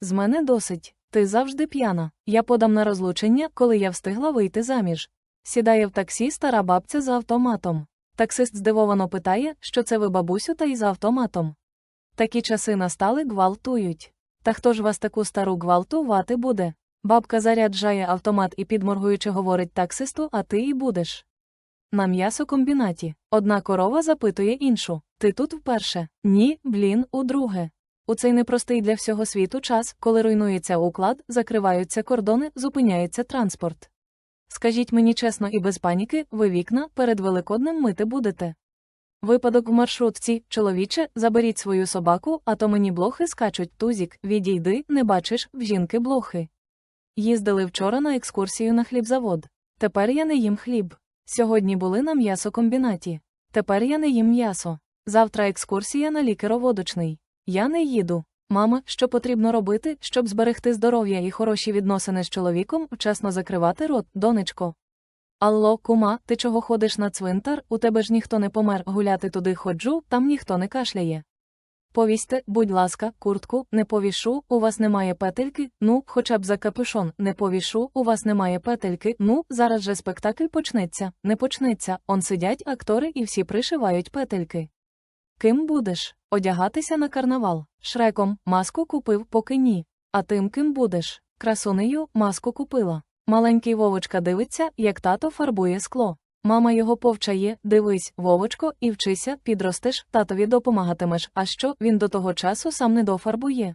З мене досить. Ти завжди п'яна. Я подам на розлучення, коли я встигла вийти заміж. Сідає в таксі стара бабця за автоматом. Таксист здивовано питає, що це ви бабусю та й за автоматом. Такі часи настали гвалтують. Та хто ж вас таку стару гвалтувати буде? Бабка заряджає автомат і підморгуючи говорить таксисту, а ти і будеш. На м'ясокомбінаті. Одна корова запитує іншу: Ти тут вперше? Ні, блін, удруге. У цей непростий для всього світу час, коли руйнується уклад, закриваються кордони, зупиняється транспорт. Скажіть мені чесно і без паніки, ви вікна перед Великоднем мити будете. Випадок в маршрутці, чоловіче, заберіть свою собаку, а то мені блохи скачуть тузік, відійди, не бачиш, в жінки блохи. Їздили вчора на екскурсію на хлібзавод. Тепер я не їм хліб. Сьогодні були на м'ясокомбінаті. Тепер я не їм м'ясо. Завтра екскурсія на лікероводочний. Я не їду. Мама, що потрібно робити, щоб зберегти здоров'я і хороші відносини з чоловіком, вчасно закривати рот, донечко. Алло, кума, ти чого ходиш на цвинтар? У тебе ж ніхто не помер, гуляти туди ходжу, там ніхто не кашляє. Повісьте, будь ласка, куртку, не повішу, у вас немає петельки, ну, хоча б за капюшон, не повішу, у вас немає петельки, ну, зараз же спектакль почнеться, не почнеться, он сидять актори і всі пришивають петельки. Ким будеш? Одягатися на карнавал. Шреком, маску купив, поки ні. А тим ким будеш? Красунею, маску купила. Маленький Вовочка дивиться, як тато фарбує скло. Мама його повчає, дивись, Вовочко, і вчися, підростеш, татові допомагатимеш, а що він до того часу сам не дофарбує.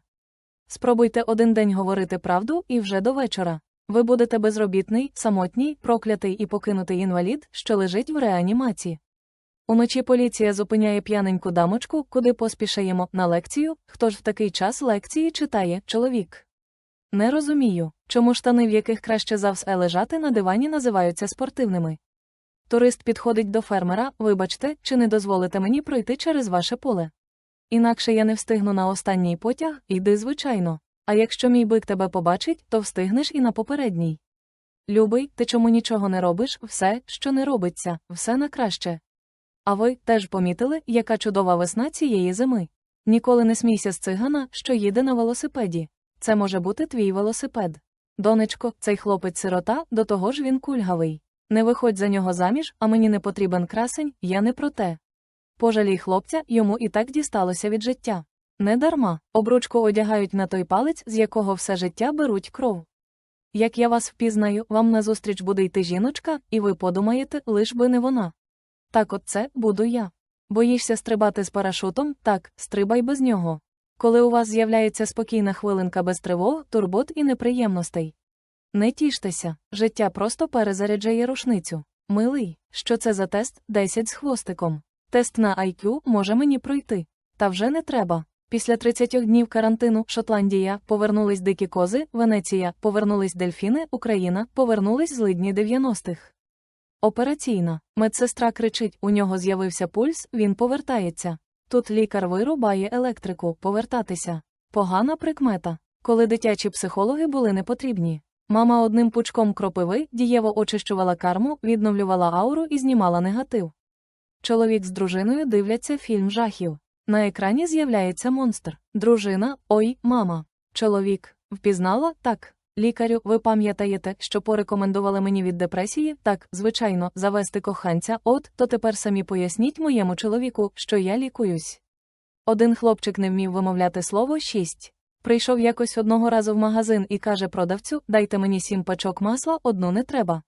Спробуйте один день говорити правду і вже до вечора. Ви будете безробітний, самотній, проклятий і покинутий інвалід, що лежить в реанімації. Уночі поліція зупиняє п'яненьку дамочку, куди поспішаємо на лекцію. Хто ж в такий час лекції читає чоловік? Не розумію, чому штани, в яких краще за все лежати на дивані, називаються спортивними. Турист підходить до фермера, вибачте, чи не дозволите мені пройти через ваше поле. Інакше я не встигну на останній потяг, йди звичайно. А якщо мій бик тебе побачить, то встигнеш і на попередній. Любий, ти чому нічого не робиш, все, що не робиться, все на краще. А ви теж помітили, яка чудова весна цієї зими. Ніколи не смійся з цигана, що їде на велосипеді. Це може бути твій велосипед. Донечко, цей хлопець сирота, до того ж він кульгавий. Не виходь за нього заміж, а мені не потрібен красень, я не про те. Пожалій хлопця, йому і так дісталося від життя. Не дарма, обручку одягають на той палець, з якого все життя беруть кров. Як я вас впізнаю, вам назустріч буде йти жіночка, і ви подумаєте, лиш би не вона. Так от це буду я. Боїшся стрибати з парашутом, так, стрибай без нього. Коли у вас з'являється спокійна хвилинка без тривог, турбот і неприємностей. Не тіштеся, життя просто перезаряджає рушницю. Милий, що це за тест 10 з хвостиком. Тест на IQ може мені пройти. Та вже не треба. Після 30 днів карантину Шотландія, повернулись дикі кози, Венеція, повернулись дельфіни, Україна, повернулись злидні 90-х. Операційна. Медсестра кричить: у нього з'явився пульс, він повертається. Тут лікар вирубає електрику, повертатися. Погана прикмета. Коли дитячі психологи були не потрібні. Мама одним пучком кропиви дієво очищувала карму, відновлювала ауру і знімала негатив. Чоловік з дружиною дивляться фільм жахів. На екрані з'являється монстр. Дружина, ой, мама. Чоловік. Впізнала? Так. Лікарю, ви пам'ятаєте, що порекомендували мені від депресії? Так, звичайно, завести коханця, от, то тепер самі поясніть моєму чоловіку, що я лікуюсь. Один хлопчик не вмів вимовляти слово шість. Прийшов якось одного разу в магазин і каже продавцю: дайте мені сім пачок масла, одну не треба.